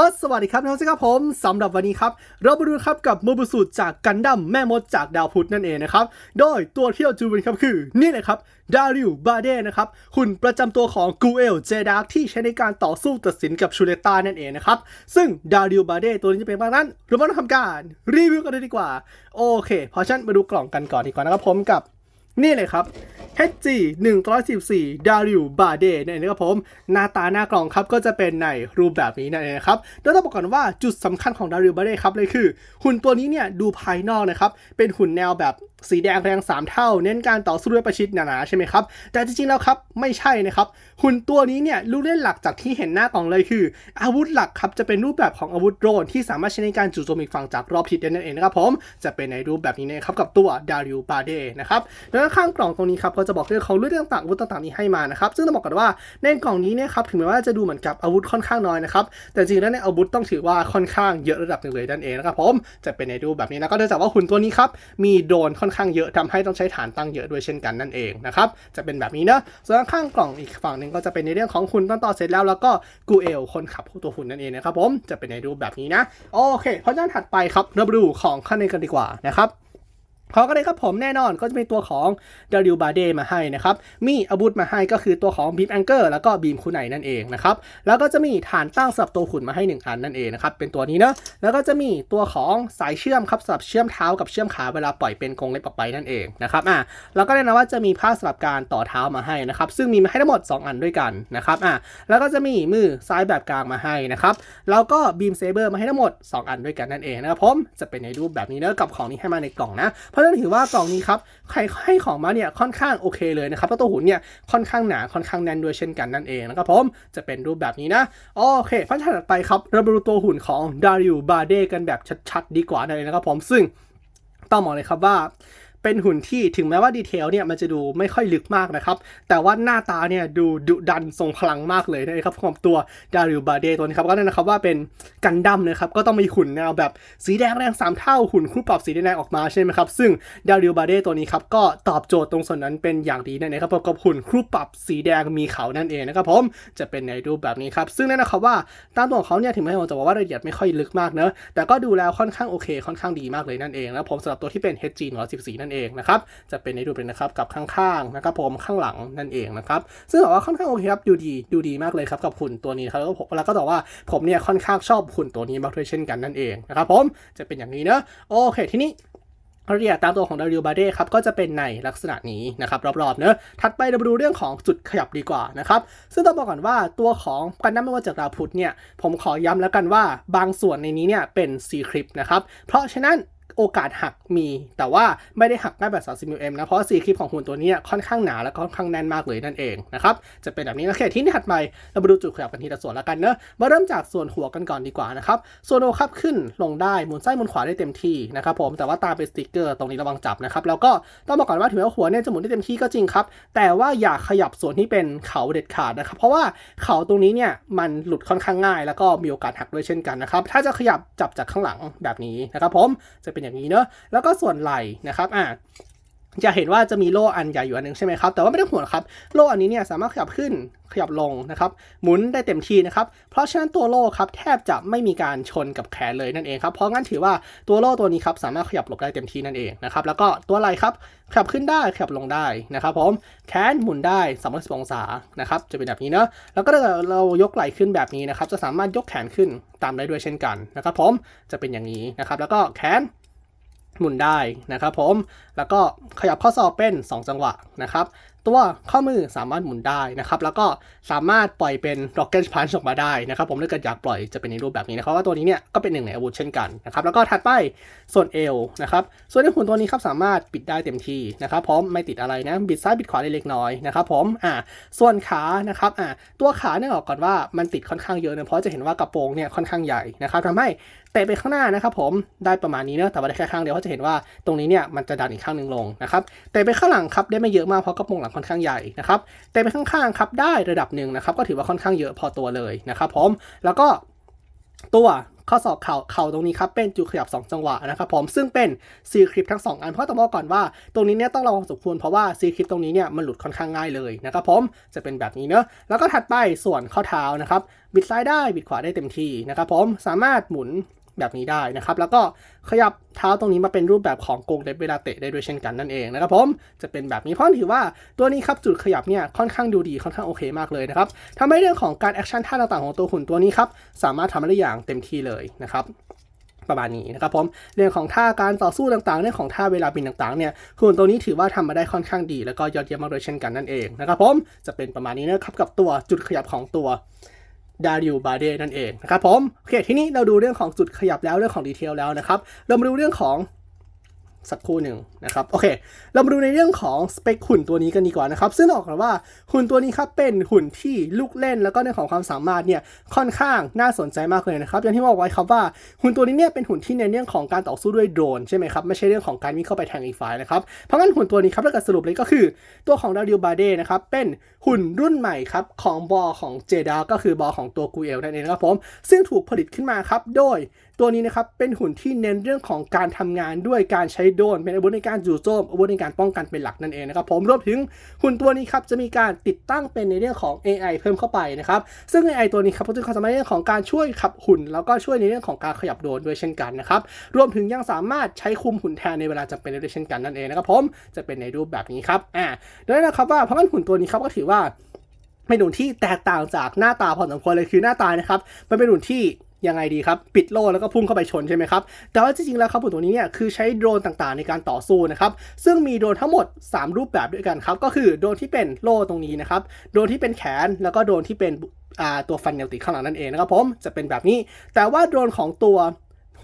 ็สวัสดีครับน้องสิครับผมสำหรับวันนี้ครับ เรามาดูครับกับโมบุสุจากกันดั้มแม่มดจากดาวพุธนั่นเองนะครับ โดยตัวที่เราจูเป็นครับคือนี่เลยครับดาริวบาเดนะครับหุ่นประจำตัวของกูเอลเจดาร์ที่ใช้ในการต่อสู้ตัดสินกับชูเลตานั่นเองนะครับ ซึ่งดาริวบาเดตัวนี้จะเป็นบ้างนั้นเรามาทำการรีวิวกันเลยดีกว่า โอเค เพราะฉะนั้นมาดูกล่องกันก่อนดีกว่านะครับผมกับ นี่เลยครับ HG 114 d a r i u b a d e นี่นเองนะครับผม หน้าตาหน้ากล่องครับก็จะเป็นในรูปแบบนี้นั่นเองครับแล้วต้องบอกก่อนว่าจุดสำคัญของ d a r i u b a d e ครับเลยคือ หุ่นตัวนี้เนี่ยดูภายนอกนะครับ เป็นหุ่นแนวแบบ สีแดงแรง 3 เท่า เน้นการต่อสู้ด้วยประชิดหนาๆใช่ไหมครับ แต่จริงๆแล้วครับไม่ใช่นะครับหุ่นตัวนี้เนี่ยลูกเล่นหลักจากที่เห็นหน้ากล่องเลยคือ อาวุธหลักครับจะเป็นรูปแบบของอาวุธโดรนที่สามารถใช้ในการจู่โจมอีกฝั่งจากรอบทิศได้นั่นเองนะครับผมจะเป็นในรูปแบบนี้นะครับกับตัว d a r i u b a d e นะครับแล้วข้างกล่องตรงนี้ครับก็จะบอกเรื่องของเรื่องต่างๆอาวุธต่างๆนี้ให้มานะครับซึ่งต้องบอกก่อนว่าในกล่องนี้เนี่ยครับถึงแม้ว่าจะดูเหมือนกับอาวุธค่อนข้างน้อยนะครับแต่จริงๆแล้วในอาวุธต้องถือว่าค่อนข้างเยอะระดับหนึ่งเลยนั่นเองนะครับผมจะเป็นในรูปแบบนี้นะก็เนื่องจากว่าหุ่นตัวนี้ครับมีโดรนค่อนข้างเยอะทำให้ต้องใช้ฐานตั้งเยอะด้วยเช่นกันนั่นเองนะครับจะเป็นแบบนี้เนอะส่วนข้างกล่องอีกฝั่งหนึ่งก็จะเป็นในเรื่องของหุ่นต้นต่อเสร็จแล้วแล้วก็กูเอลคนขับตัวหุ่นนั่นเองนะครับผมจะเป็นในรูปแบบนี้นะโอเคเพราะฉะนั้นถัดไปครับเรามาดูของข้างในกันดีกว่านะครับ เขาก็เลยครับผมแน่นอนก็จะเป็นตัวของดาริวบาเดมาให้นะครับ มีอาวุธมาให้ก็คือตัวของบีมแองเกอร์แล้วก็บีมคูไนนั่นเองนะครับ แล้วก็จะมีฐานตั้งสำหรับตัวขุนมาให้ 1 อันนั่นเองนะครับ เป็นตัวนี้เนอะแล้วก็จะมีตัวของสายเชื่อมครับสำหรับเชื่อมเท้ากับเชื่อมขาเวลาปล่อยเป็นกรงเล็บออกไปนั่นเองนะครับอะแล้วก็แน่นอนว่าจะมีผ้าสำหรับการต่อเท้ามาให้นะครับ ซึ่งมีมาให้ทั้งหมด 2 อันด้วยกันนะครับอะแล้วก็จะมีมือซ้ายแบบกลางมาให้นะครับแล้วก็บีมเซเบอร์มาให้ทั้งหมด 2 อันด้วยกันนั่นเองนะครับผมจะเป็นในรูปแบบนี้เนอะกับของที่ให้มาในกล่องนะราะฉะนั้นถือว่ากล่องนี้ครับใครให้ของมาเนี่ยค่อนข้างโอเคเลยนะครับเพราะตัวหุ่นเนี่ยค่อนข้างหนาค่อนข้างแน่นด้วยเช่นกันนั่นเองนะครับผมจะเป็นรูปแบบนี้นะโอเคพันถัดไปครับเรามาดูตัวหุ่นของดาริวบาเดกันแบบชัดๆ ดีกว่าเลยนะครับผมซึ่งต้องบอกเลยครับว่า เป็นหุ่นที่ถึงแม้ว่าดีเทลเนี่ยมันจะดูไม่ค่อยลึกมากนะครับ แต่ว่าหน้าตาเนี่ยดูดุดันทรงพลังมากเลยนะครับของตัวดาริวบาเดตัวนี้ครับก็นั่นนะครับว่าเป็นกันดั้มนะครับก็ต้องมีหุ่นแนวแบบสีแดงแรงสามเท่าหุ่นคู่ปรับสีแดงออกมาใช่ไหมครับซึ่งดาริวบาเดตัวนี้ครับก็ตอบโจทย์ตรงส่วนนั้นเป็นอย่างดีนั่นเองครับกับหุ่นคู่ปรับสีแดงมีเขานั่นเองนะครับผมจะเป็นในรูปแบบนี้ครับซึ่งแน่นะครับว่าตามตัวของเขาเนี่ยถึงแม้ว่าจะบอกว่ารายละเอียดไม่ค่อยลึกมากเนอะแต่ก็ดูแล้วค่อนข้างโอเค ค่อนข้างดีมากเลยนั่นเองแล้วผมสำหรับตัวที่เป็น HG 114นั่นเองนะครับจะเป็นในรูปเป็นนะครับกับข้างๆนะครับผมข้างหลังนั่นเองนะครับซึ่งบอกว่าค่อนข้างโอเคครับดูดีดูดีมากเลยครับกับหุ่นตัวนี้ครับแล้วก็ผมแล้วก็บอกว่าผมเนี่ยค่อนข้างชอบหุ่นตัวนี้มากด้วยเช่นกันนั่นเองนะครับผมจะเป็นอย่างนี้เนอะโอเคทีนี้รายละเอียดตามตัวของดาริโอบาเดครับก็จะเป็นในลักษณะนี้นะครับรอบๆเนอะถัดไปเรามาดูเรื่องของจุดขยับดีกว่านะครับซึ่งต้องบอกก่อนว่าตัวของกันดั้มไม่ว่าจากดาวพุธเนี่ยผมขอย้ำแล้วกันว่าบางส่วนในนี้เนี่ยเป็นซีคริปนะครับเพราะฉะนั้น โอกาสหักมี แต่ว่าไม่ได้หักง่ายแบบ 30มิลเอ็มนะ เพราะซีคลิปของหุ่นตัวนี้ค่อนข้างหนาและค่อนข้างแน่นมากเลยนั่นเองนะครับ จะเป็นแบบนี้โอเคที่นี่ถัดไปเรามาดูจุดขยับกันทีละส่วนแล้วกันเนอะมาเริ่มจากส่วนหัวกันก่อนดีกว่านะครับส่วนหัวครับขึ้นลงได้หมุนซ้ายหมุนขวาได้เต็มที่นะครับผมแต่ว่าตามเป็นสติกเกอร์ตรงนี้ระวังจับนะครับแล้วก็ต้องบอกก่อนว่าถึงแม้ว่าหัวเนี่ยจะหมุนได้เต็มที่ก็จริงครับแต่ว่าอย่าขยับส่วนที่เป็นเขาเด็ดขาดนะครับเพราะว่าเขาตรงนี้เนี่ยมันหลุดค่อนข้างง่าย แล้วก็มีโอกาสหักด้วยเช่นกันนะครับถ้าจะขยับจับจากข้างหลังแบบนี้นะครับผมจะเป็นอย่างนี้เนอะแล้วก็ส่วนไหล่นะครับอ่าจะเห็นว่าจะมีโล่อันใหญ่อยู่อันหนึงใช่ไหมครับ แต่ว่าไม่ต้องห่วงครับ โล่อันนี้เนี่ยสามารถขยับขึ้นขยับลงนะครับ หมุนได้เต็มที่นะครับ เพราะฉะนั้นตัวโล่ครับแทบจะไม่มีการชนกับแขนเลยนั่นเองครับ เพราะงั้นถือว่าตัวโล่ตัวนี้ครับสามารถขยับหลบได้เต็มที่นั่นเองนะครับ แล้วก็ตัวไหล่ครับขยับขึ้นได้ขยับลงได้นะครับผม แขนหมุนได้360องศานะครับ จะเป็นแบบนี้เนอะแล้วก็ถ้าเกิดเรายกไหล่ขึ้นแบบนี้นะครับ จะสามารถยกแขนขึ้นตามได้ด้วยเช่นกันนะครับผม จะเป็นอย่างนี้นะครับ แล้วก็แขน หมุนได้นะครับผม แล้วก็ขยับข้อศอกเป็น 2 จังหวะนะครับ ตัวข้อมือสามารถหมุนได้นะครับ แล้วก็สามารถปล่อยเป็น rocket punch ออกมาได้นะครับ ผมถ้าเกิดอยากปล่อยจะเป็นในรูปแบบนี้นะครับว่าตัวนี้เนี่ยก็เป็นหนึ่งในอาวุธเช่นกันนะครับ แล้วก็ถัดไปส่วนเอวนะครับ ส่วนในหุ่นตัวนี้ครับสามารถปิดได้เต็มที่นะครับพร้อมไม่ติดอะไรนะ บิดซ้ายบิดขวาได้เล็กน้อยนะครับผมอ่าส่วนขานะครับอ่าตัวขาเนี่ยบอกก่อนว่ามันติดค่อนข้างเยอะนะเพราะจะเห็นว่ากระโปรงเนี่ยค่อนข้างใหญ่นะครับทำให้เตะไปข้างหน้านะครับผมได้ประมาณนี้เนอะแต่ว่าได้แค่ข้างเดียวเพราะจะเห็นว่าตรงนี้เนี่ยมันจะดันอีกข้างหนึ่งลงนะครับเตะไปข้างหลังครับได้ไม่เยอะมากเพราะกระโปรงหลังค่อนข้างใหญ่นะครับเตะไปข้างๆครับได้ระดับหนึ่งนะครับก็ถือว่าค่อนข้างเยอะพอตัวเลยนะครับผมแล้วก็ตัวข้อศอกเข่าเข่าตรงนี้ครับเป็นจุดขยับ 2 จังหวะนะครับผมซึ่งเป็นซีคลิปทั้ง 2 อันเพราะต้องบอกก่อนว่าตรงนี้เนี่ยต้องระวังสมควรเพราะว่าซีคลิปตรงนี้เนี่ยมันหลุดค่อนข้างง่ายเลยนะครับผมจะเป็นแบบนี้เนอะแล้วก็ถัดไปส่วนข้อเท้านะครับบิดซ้ายได้บิดขวาได้เต็มที่นะครับผมสามารถหมุน แบบนี้ได้นะครับ แล้วก็ขยับเท้าตรงนี้มาเป็นรูปแบบของกงเล็บเวลาเตะได้ด้วยเช่นกันนั่นเองนะครับผมจะเป็นแบบนี้เพราะถือว่าตัวนี้ครับจุดขยับเนี่ยค่อนข้างดูดีค่อนข้างโอเคมากเลยนะครับทำให้เรื่องของการแอคชั่นท่าต่างๆของตัวหุ่นตัวนี้ครับสามารถทำได้อย่างเต็มที่เลยนะครับประมาณนี้นะครับผมเรื่องของท่าการต่อสู้ต่างๆ เรื่องของท่าเวลาบินต่างๆเนี่ยหุ่นตัวนี้ถือว่าทำมาได้ค่อนข้างดี แล้วก็ยอดเยี่ยมมากเลยเช่นกันนั่นเองนะครับผมจะเป็นประมาณนี้นะครับกับตัวจุดขยับของตัว ดาริวบาเดนั่นเองนะครับผมโอเคทีนี้เราดูเรื่องของจุดขยับแล้วเรื่องของดีเทลแล้วนะครับเรามาดูเรื่องของ สักครู่หนึ่งนะครับโอเค เรามาดูในเรื่องของสเปคหุ่นตัวนี้กันดีกว่านะครับซึ่งออกมาว่าหุ่นตัวนี้ครับเป็นหุ่นที่ลูกเล่นแล้วก็ในของความสามารถเนี่ยค่อนข้างน่าสนใจมากเลยนะครับอย่างที่บอกไว้ครับว่าหุ่นตัวนี้เนี่ยเป็นหุ่นที่ในเรื่องของการต่อสู้ด้วยโดรนใช่ไหมครับไม่ใช่เรื่องของการวิ่งเข้าไปแทงอีกฝ่ายนะครับเพราะงั้นหุ่นตัวนี้ครับถ้าเกิดสรุปเลยก็คือ ตัวของดาริวบาเดนะครับเป็นหุ่นรุ่นใหม่ครับของบอของเจดาก็คือบอของตัวกูเอลนั่นเองครับผมซึ่งถูกผลิตขึ้นมาครับโดย ตัวนี้นะครับเป็นหุ่นที่เน้นเรื่องของการทำงานด้วยการใช้โดนเป็นอาวุธในการจู่โจมอาวุธในการป้องกันเป็นหลักนั่นเองนะครับผมรวมถึงหุ่นตัวนี้ครับจะมีการติดตั้งเป็นในเรื่องของ AI เพิ่มเข้าไปนะครับซึ่ง AI ตัวนี้ครับก็จะสามารถเรื่องของการช่วยขับหุ่น แล้วก็ช่วยในเรื่องของการขยับโดนด้วยเช่นกันนะครับรวมถึงยังสามารถใช้คุมหุ่นแทนในเวลาจำเป็นได้ด้วยเช่นกันนั่นเองนะครับผมจะเป็นในรูปแบบนี้ครับอ่าดังนั้นนะครับว่าเพราะงั้นหุ่นตัวนี้ครับก็ถือว่าเป็นหุ่นที่แตกต่างจากหน้าตาพอสมควรเลยคือหน้าตานะครับมันเป็นหุ่นที่ ยังไงดีครับ ปิดโล่แล้วก็พุ่งเข้าไปชนใช่ไหมครับ แต่ว่าจริงๆแล้วครับผมตัวนี้เนี่ยคือใช้โดรนต่างๆ ในการต่อสู้นะครับ ซึ่งมีโดรนทั้งหมด 3 รูปแบบด้วยกันครับ ก็คือโดรนที่เป็นโล่ตรงนี้นะครับ โดรนที่เป็นแขน แล้วก็โดรนที่เป็นตัวฟันแนวติดข้างหลังนั่นเองนะครับผม จะเป็นแบบนี้ แต่ว่าโดรนของตัว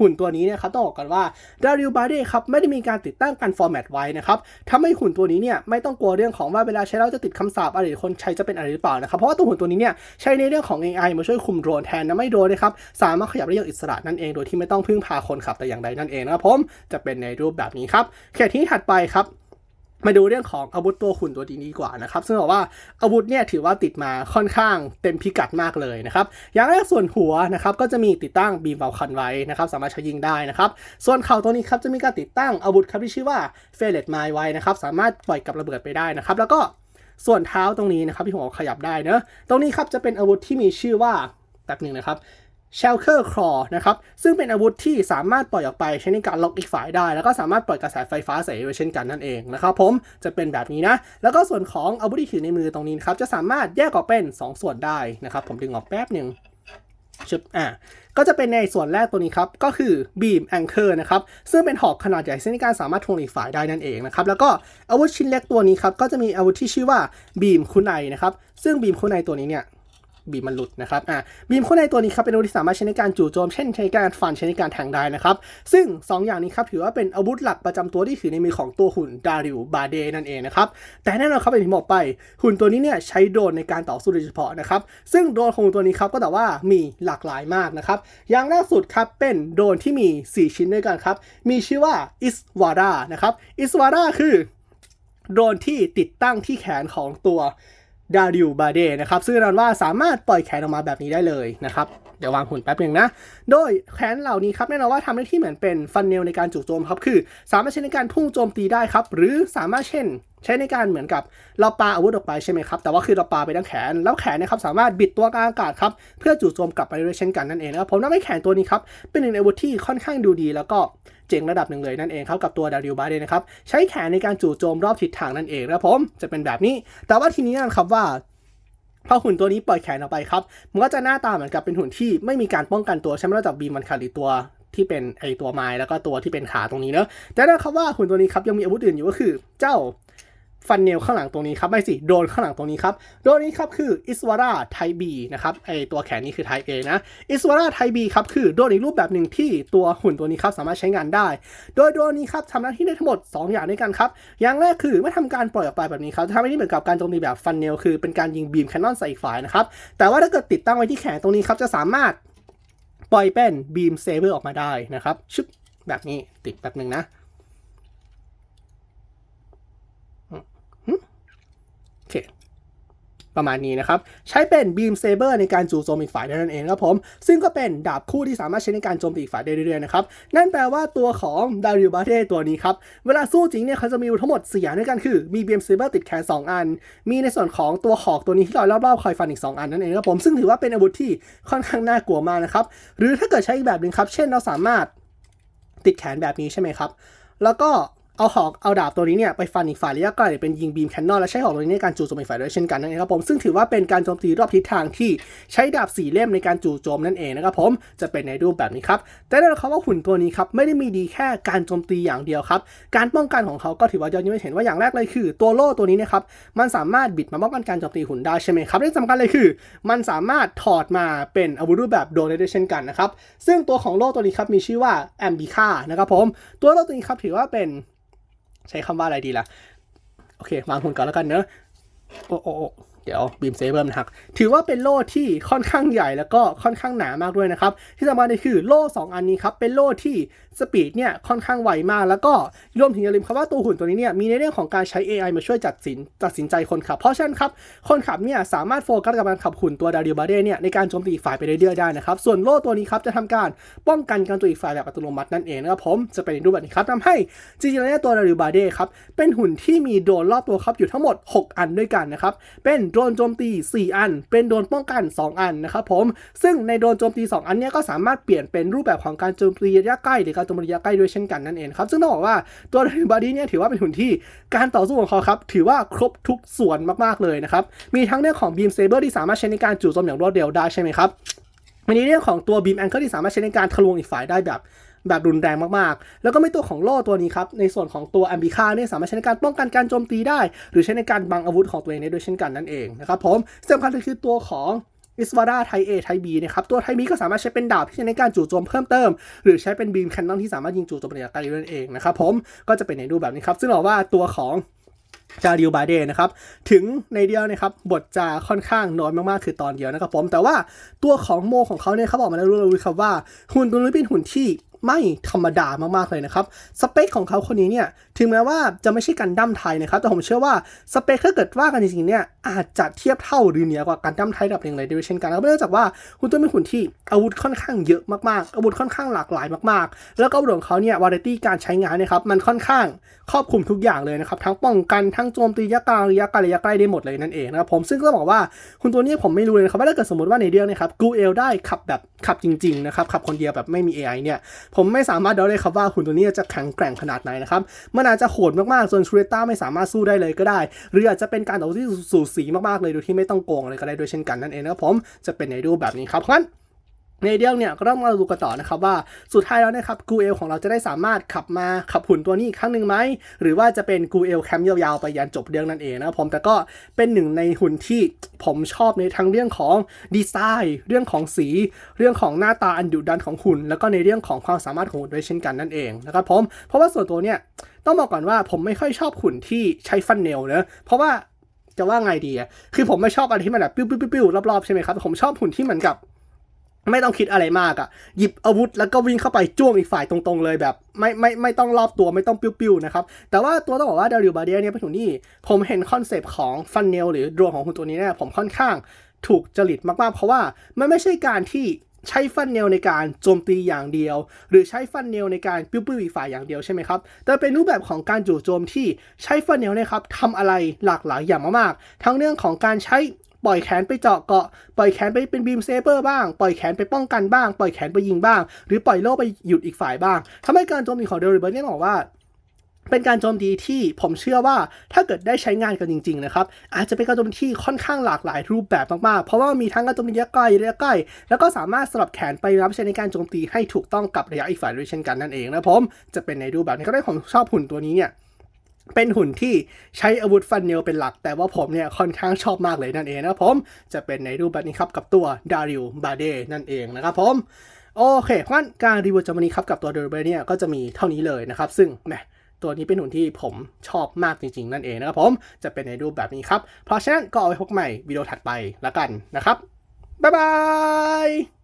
หุ่นตัวนี้เนี่ยครับต้องบอกกันว่าดาริวบาเดครับไม่ได้มีการติดตั้งการฟอร์แมตไว้นะครับทำให้หุ่นตัวนี้เนี่ยไม่ต้องกลัวเรื่องของว่าเวลาใช้แล้วจะติดคำสาปอะไรคนใช้จะเป็นอะไรหรือเปล่านะครับเพราะว่าตัวหุ่นตัวนี้เนี่ยใช้ในเรื่องของ AI มาช่วยคุมโดรนแทนนะไม่โดรนนะครับสามารถขยับได้อย่างอิสระนั่นเองโดยที่ไม่ต้องพึ่งพาคนขับแต่อย่างใดนั่นเองนะครับผมจะเป็นในรูปแบบนี้ครับแค่ที่ถัดไปครับ มาดูเรื่องของอาวุธตัวหุ่นตัวนี้ดีกว่านะครับซึ่งบอกว่าอาวุธเนี่ยถือว่าติดมาค่อนข้างเต็มพิกัดมากเลยนะครับอย่างแรกส่วนหัวนะครับก็จะมีติดตั้งบีมเบลคันไว้นะครับสามารถใช้ยิงได้นะครับส่วนเข่าตัวนี้ครับจะมีการติดตั้งอาวุธครับที่ชื่อว่าเฟเลตไมไว้นะครับสามารถปล่อยกับระเบิดไปได้นะครับแล้วก็ส่วนเท้าตรงนี้นะครับที่ผมเอาขยับได้เนอะตรงนี้ครับจะเป็นอาวุธที่มีชื่อว่าแป๊บหนึ่งนะครับ เชลเคอร์คลอนะครับ ซึ่งเป็นอาวุธที่สามารถปล่อยออกไปใช้ในการล็อกอีกฝ่ายได้ แล้วก็สามารถปล่อยกระแสไฟฟ้าใส่ด้วยเช่นกันนั่นเองนะครับผมจะเป็นแบบนี้นะ แล้วก็ส่วนของอาวุธที่ถือในมือตรงนี้นครับ จะสามารถแยกออกเป็น 2 ส่วนได้นะครับ ผมดึงออกแป๊บหนึ่งชึบอะก็จะเป็นในส่วนแรกตัวนี้ครับ ก็คือ Beam Anchor นะครับ ซึ่งเป็นหอกขนาดใหญ่ซึ่งในการสามารถทวงอีกฝ่ายได้นั่นเองนะครับ แล้วก็อาวุธชิ้นเล็กตัวนี้ครับ ก็จะมีอาวุธที่ชื่อว่า Beam คุณไนนะครับ ซึ่ง Beam คุณไนตัวนี้เนี่ย บีมมันหลุดนะครับอ่าบีมข้างในตัวนี้ครับเป็นอาวุธที่สามารถใช้ในการจู่โจมเช่นใช้การฟันใช้ในการแทงได้นะครับ ซึ่ง 2 อย่างนี้ครับถือว่าเป็นอาวุธหลักประจำตัวที่ถือในมือของตัวหุ่นดาริวบาเดนั่นเองนะครับแต่แน่นอนครับอย่างที่บอกไป หุ่นตัวนี้เนี่ยใช้โดนในการต่อสู้โดยเฉพาะนะครับซึ่งโดรนของตัวนี้ครับก็แต่ว่ามีหลากหลายมากนะครับอย่างแรกสุดครับเป็นโดรนที่มี 4 ชิ้นด้วยกันครับมีชื่อว่าอิสวารานะครับอิสวาราคือโดรนที่ติดตั้งที่แขนของตัว ดาริวบาเดนะครับซึ่งแน่นอนว่าสามารถปล่อยแขนออกมาแบบนี้ได้เลยนะครับเดี๋ยววางหุ่นแป๊บหนึ่งนะ โดยแขนเหล่านี้ครับแน่นอนว่าทำหน้าที่เหมือนเป็นฟันเนลในการจู่โจมครับคือ สามารถใช้ในการพุ่งโจมตีได้ครับ หรือสามารถเช่น ใช้ในการเหมือนกับเราปาอาวุธออกไปใช่ไหมครับแต่ว่าคือเราปาไปทั้งแขน แล้วแขนนะครับสามารถบิดตัวกลางอากาศครับเพื่อจู่โจมกลับไปด้วยเช่นกันนั่นเองนะครับผมทำให้แขนตัวนี้ครับเป็นหนึ่งในอาวุธที่ค่อนข้างดูดี แล้วก็ เจ๋งระดับหนึ่งเลยนั่นเองครับกับตัวดาริวบาเดนะครับ ใช้แขนในการจู่โจมรอบทิศทางนั่นเองนะครับผมจะเป็นแบบนี้ แต่ว่าทีนี้นะครับว่าพอหุ่นตัวนี้ปล่อยแขนออกไปครับ มันก็จะหน้าตาเหมือนกับเป็นหุ่นที่ไม่มีการป้องกันตัวใช่ไหมนอกจากบีมมันขาดหรือตัวที่เป็นไอตัวไม้แล้วก็ตัวที่เป็นขาตรงนี้เนอะแต่นะครับว่าหุ่นตัวนี้ครับยังมีอาวุธอื่นอยู่ก็คือเจ้า ฟันเนลข้างหลังตรงนี้ครับ ไม่สิ โดนข้างหลังตรงนี้ครับ โดนนี้ครับคืออิสวาราไทบีนะครับไอตัวแขนนี้คือไทเอนะอิสวาราไทบีครับคือโดนอีกรูปแบบหนึ่งที่ตัวหุ่นตัวนี้ครับสามารถใช้งานได้ โดยโดนนี้ครับทำหน้าที่ได้ทั้งหมด 2 อย่างด้วยกันครับ อย่างแรกคือเมื่อทำการปล่อยออกไปแบบนี้ครับทำให้นี่เหมือนกับการโจมตีแบบฟันเนลคือเป็นการยิงบีมแคนนอนใส่อีกฝ่ายนะครับแต่ว่าถ้าเกิดติดตั้งไว้ที่แขนตรงนี้ครับจะสามารถปล่อยเป็นบีมเซเบอร์ออกมาได้นะครับชึบแบบนี้ติดแบบหนึ่งนะอืมโอเค ประมาณนี้นะครับ ใช้เป็นบีมเซเบอร์ในการจู่โจมอีกฝ่ายได้นั่นเองครับผม ซึ่งก็เป็นดาบคู่ที่สามารถใช้ในการโจมตีอีกฝ่ายได้เรื่อยๆนะครับ นั่นแปลว่าตัวของดาริวบาเต้ตัวนี้ครับ เวลาสู้จริงเนี่ยเขาจะมีทั้งหมด4อย่างด้วยกันคือ มีบีมเซเบอร์ติดแขน 2 อัน มีในส่วนของตัวหอกตัวนี้ที่ลอยรอบๆคอยฟันอีก 2 อันนั่นเองครับผม ซึ่งถือว่าเป็นอาวุธที่ค่อนข้างน่ากลัวมากนะครับ หรือถ้าเกิดใช้อีกแบบหนึ่งครับ เช่นเราสามารถติดแขนแบบนี้ใช่ไหมครับ แล้วก็ เอาหอกเอาดาบตัวนี้เนี่ยไปฟันอีกฝ่ายระยะไกลเป็นยิงบีมแคนนอนและใช้หอกตัวนี้ในการจู่โจมอีกฝ่ายด้วยเช่นกันนั่นเองครับผมซึ่งถือว่าเป็นการโจมตีรอบทิศทางที่ใช้ดาบสี่เล่มในการจู่โจมนั่นเองนะครับผมจะเป็นในรูปแบบนี้ครับแต่แน่นอนครับว่าหุ่นตัวนี้ครับไม่ได้มีดีแค่การโจมตีอย่างเดียวครับการป้องกันของเขาก็ถือว่ายอดเยี่ยมเห็นว่าอย่างแรกเลยคือ ตัวโล่ตัวนี้นะครับมันสามารถบิดมาป้องกันการโจมตีหุ่นได้ใช่ไหมครับและที่สำคัญเลยคือ มันสามารถถอดมาเป็นอาวุธรูปแบบโดนได้ด้วยเช่นกันนะครับซึ่งตัวของโล่ตัวนี้ครับมีชื่อว่าแอมบิคานะครับผมตัวโล่ตัวนี้ครับถือว่าเป็น ใช้คำว่าอะไรดีล่ะ โอเควางหุ่นก่อนแล้วกันเนอะโอ้โอ้เดี๋ยวบีมเซเบอร์มันหัก ถือว่าเป็นโล่ที่ค่อนข้างใหญ่แล้วก็ค่อนข้างหนามากด้วยนะครับ ที่สำคัญคือโล่ 2 อันนี้ครับ เป็นโล่ที่สปีดเนี่ยค่อนข้างไวมาก แล้วก็รวมถึงอย่าลืมครับว่าตัวหุ่นตัวนี้เนี่ยมีในเรื่องของการใช้ AI มาช่วยจัดสินตัดสินใจคนขับ เพราะฉะนั้นครับ คนขับเนี่ยสามารถโฟกัสกับการขับหุ่นตัวดาริโอบาเดเนี่ยในการโจมตีอีกฝ่ายไปเรื่อยๆได้นะครับ ส่วนโล่ตัวนี้ครับจะทำการป้องกันการตัวอีกฝ่ายแบบอัตโนมัตินั่นเองนะครับผมจะเป็นรูปแบบนี้ครับทำให้จริงๆแล้วเนี่ยตัวดาริโอบาเดครับเป็นหุ่นที่มีโดรนรอบตัวครับอยู่ทั้งหมด 6 อันด้วยกันนะครับเป็นโดรนโจมตี 4 อัน เป็นโดรนป้องกัน 2 อันนะครับผมซึ่งในโดรนโจมตี 2 อันเนี้ก็สามารถเปลี่ยนเป็นรูปแบบของการโจมตีระยะใกล้หรือารโจมระยะใกล้ด้วยเช่นกันนั่นเองครับ ซึ่งต้องบอกว่าตัวดาริโอบาเดเนี่ยถือว่าเป็นหุ่นที่การต่อสู้ของเขาครับ ถือว่าครบทุกส่วนมากๆเลยนะครับ มีทั้งเรื่องของบีมเซเบอร์ที่สามารถใช้ในการจู่โจมอย่างรวดเร็วได้ใช่ไหมครับมันในเรื่องของตัวบีมแองเกิลที่สามารถใช้ในการทะลวงอีกฝ่ายได้แบบแบบรุนแรงมากๆ แล้วก็ไม่ตัวของโล่ตัวนี้ครับ ในส่วนของตัวแอมบิคาเนี่ยสามารถใช้ในการป้องกันการโจมตีได้ หรือใช้ในการบังอาวุธของตัวเองได้ด้วยเช่นกันนั่นเองนะครับผมสำคัญเลยคือตัวของ อิสวาราไทเอไทบีนะครับตัวไทบีก็สามารถใช้เป็นดาบที่ใช้ในการจู่โจมเพิ่มเติม หรือใช้เป็นบีมแคนนอนที่สามารถยิงจู่โจมระยะไกลได้นั่นเองนะครับผมก็จะเป็นในรูปแบบนี้ครับ ซึ่งเราว่าตัวของจาริวบาเดนะครับ ถึงในเดียวนะครับ บทจะค่อนข้างน้อยมากๆ คือตอนเดียวนะครับผม แต่ว่าตัวของโมของเขาเนี่ยเขาบอกมาแล้วรู้เลยครับว่า หุ่นตัวนี้เป็นหุ่นที่ ไม่ธรรมดามากๆเลยนะครับ สเปคของเขาคนนี้เนี่ย ถึงแม้ว่าจะไม่ใช่กันดั้มไทยนะครับ แต่ผมเชื่อว่าสเปคถ้าเกิดว่ากันจริงๆเนี่ยอาจจะเทียบเท่าหรือเหนือกว่ากันดั้มไทยระดับหนึ่งเลยด้วยเช่นกันนะครับเนื่องจากว่าหุ่นตัวนี้เป็นหุ่นที่อาวุธค่อนข้างเยอะมากๆ อาวุธค่อนข้างหลากหลายมากๆ แล้วก็อาวุธของเขาเนี่ยวาไรตี้การใช้งานนี่ยครับมันค่อนข้างครอบคลุมทุกอย่างเลยนะครับทั้งป้องกันทั้งโจมตีระยะกลางระยะไกลระยะใกล้ได้หมดเลยนั่นเองนะครับผมซึ่งก็บอกว่าคุณตัวนี้ผมไม่รู้เลยนะครับว่าถ้าเกิดสมมติว่าในเดียวเนี่ยครับกูเอลได้ขับแบบขับจริงๆนะครับขับคนเดียวแบบไม่มี AI เนี่ยผมไม่สามารถเดาได้ครับว่าหุ่นตัวนี้จะแข็งแกร่งขนาดไหนนะครับ มันอาจจะโหดมากๆ จนชูเรต้าไม่สามารถสู้ได้เลยก็ได้ หรืออาจจะเป็นการต่อสู้ที่สูสีมากๆเลยโดยที่ไม่ต้องโกงอะไรก็ได้ด้วยเช่นกันนั่นเองนะครับผม จะเป็นในรูปแบบนี้ครับเพราะฉะนั้น ในเดียวเนี่ยก็ต้องมาดูกันต่อนะครับว่าสุดท้ายแล้วนะครับกูเอลของเราจะได้สามารถขับมาขับหุ่นตัวนี้อีกครั้งหนึ่งไหม หรือว่าจะเป็นกูเอลแคมป์ยาวๆไปยันจบเรื่องนั่นเองนะครับผมแต่ก็เป็นหนึ่งในหุ่นที่ผมชอบในทั้งเรื่องของดีไซน์เรื่องของสี เรื่องของหน้าตาอันดุดันของหุ่น แล้วก็ในเรื่องของความสามารถของหุ่นด้วยเช่นกันนั่นเองนะครับผมเพราะว่าส่วนตัวเนี่ยต้องบอกก่อนว่าผมไม่ค่อยชอบหุ่นที่ใช้ฟันเนลเนะเพราะว่าจะว่าไงดีอะคือผมไม่ชอบอะไรที่มันแบบปิ้วๆๆรอบๆใช่ไหมครับผมชอบหุ่นที่เหมือนกับ ไม่ต้องคิดอะไรมากอะ่ะ หยิบอาวุธแล้วก็วิ่งเข้าไปจ้วงอีกฝ่ายตรงๆเลยแบบ ไม่ไม่ไม่ต้องรอบตัวไม่ต้องปิ้วๆนะครับ แต่ว่าตัวต้องบอกว่าดาริวบาเดียเนี่ยเป็นหุ่นที่ผมเห็นคอนเซปต์ของฟันเนลหรือดวงของหุ่นตัวนี้เนี่ยผมค่อนข้างถูกจริตมากๆ เพราะว่ามันไม่ใช่การที่ใช้ฟันเนลในการโจมตีอย่างเดียว หรือใช้ฟันเนลในการปิ้วๆอีกฝ่ายอย่างเดียวใช่ไหมครับ แต่เป็นรูปแบบของการจู่โจมที่ใช้ฟันเนลนะครับทำอะไรหลากหลายอย่างมากๆ ทั้งเรื่องของการใช้ ปล่อยแขนไปเจาะเกาะ ปล่อยแขนไปเป็นบีมเซเบอร์บ้าง ปล่อยแขนไปป้องกันบ้าง ปล่อยแขนไปยิงบ้าง หรือปล่อยโล่ไปหยุดอีกฝ่ายบ้างทำให้การโจมตีของเดลิเบอร์เนี่ยบอกว่าเป็นการโจมตีที่ผมเชื่อว่าถ้าเกิดได้ใช้งานกันจริงๆนะครับอาจจะเป็นการโจมตีที่ค่อนข้างหลากหลายรูปแบบมากๆ เพราะว่ามีทั้งการโจมตีระยะไกลระยะใกล้แล้วก็สามารถสลับแขนไปรับใช้ในการโจมตีให้ถูกต้องกับระยะอีกฝ่ายด้วยเช่นกันนั่นเองนะผมจะเป็นในรูปแบบนี้ก็ได้ผมชอบหุ่นตัวนี้เนี่ย เป็นหุ่นที่ใช้อาวุธฟันเนลเป็นหลัก แต่ว่าผมเนี่ยค่อนข้างชอบมากเลยนั่นเองนะผม จะเป็นในรูปแบบนี้ครับกับตัวดาริวบาเดนั่นเองนะครับผม โอเคเพราะงั้นการรีวิวจำวันนี้ครับกับตัวเดอร์เบเนี่ยก็จะมีเท่านี้เลยนะครับ ซึ่งแหมตัวนี้เป็นหุ่นที่ผมชอบมากจริงๆ นั่นเองนะครับผม จะเป็นในรูปแบบนี้ครับ เพราะฉะนั้นก็เอาไว้พบใหม่วิดีโอถัดไปแล้วกันนะครับ บ๊ายบาย